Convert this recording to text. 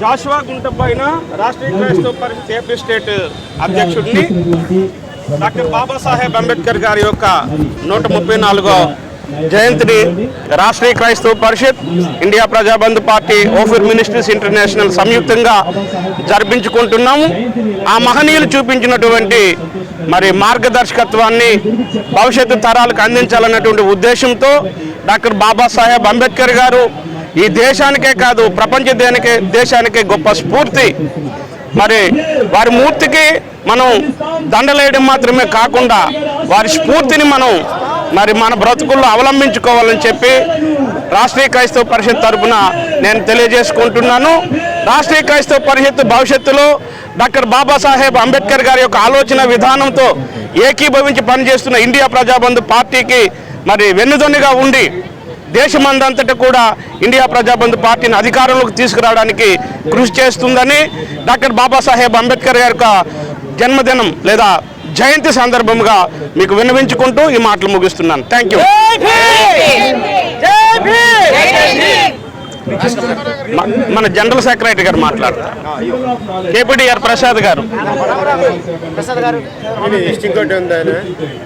జాషువా గుంటపైన Rashtriya Kraistava Parishad AP state అధ్యక్షుడిని doctor Babasaheb Ambedkar గారి యొక్క నూట ముప్పై నాలుగో జయంతిని Rashtriya Kraistava Parishad India Prajabandhu party Ophir ministries international సంయుక్తంగా జరిపించుకుంటున్నాము. ఆ మహనీయులు చూపించినటువంటి మరి మార్గదర్శకత్వాన్ని భవిష్యత్తు తరాలకు అందించాలన్నటువంటి ఉద్దేశంతో డాక్టర్ బాబాసాహెబ్ అంబేద్కర్ గారు ఈ దేశానికే కాదు ప్రపంచ దేనికే దేశానికే గొప్ప స్ఫూర్తి. మరి వారి మూర్తికి మనం దండలేయడం మాత్రమే కాకుండా వారి స్ఫూర్తిని మనం మరి మన బ్రతుకుల్లో అవలంబించుకోవాలని చెప్పి రాష్ట్రీయ క్రైస్తవ పరిషత్ తరపున నేను తెలియజేసుకుంటున్నాను. రాష్ట్రీయ క్రైస్తవ పరిషత్ భవిష్యత్తులో డాక్టర్ బాబాసాహెబ్ అంబేద్కర్ గారి యొక్క ఆలోచన విధానంతో ఏకీభవించి పనిచేస్తున్న ఇండియా ప్రజాబంధు పార్టీకి మరి వెన్నుదన్నుగా ఉండి దేశమందంతటా కూడా ఇండియా ప్రజాబంధు పార్టీని అధికారంలోకి తీసుకురావడానికి కృషి చేస్తుందని డాక్టర్ బాబాసాహెబ్ అంబేద్కర్ గారి యొక్క జన్మదినం లేదా జయంతి సందర్భంగా మీకు విన్నవించుకుంటూ ఈ మాటలు ముగిస్తున్నాను. థ్యాంక్ యూ మన జనరల్ సెక్రటరీ గారు మాట్లాడతారు. కేపీడీఆర్ ప్రసాద్ గారు.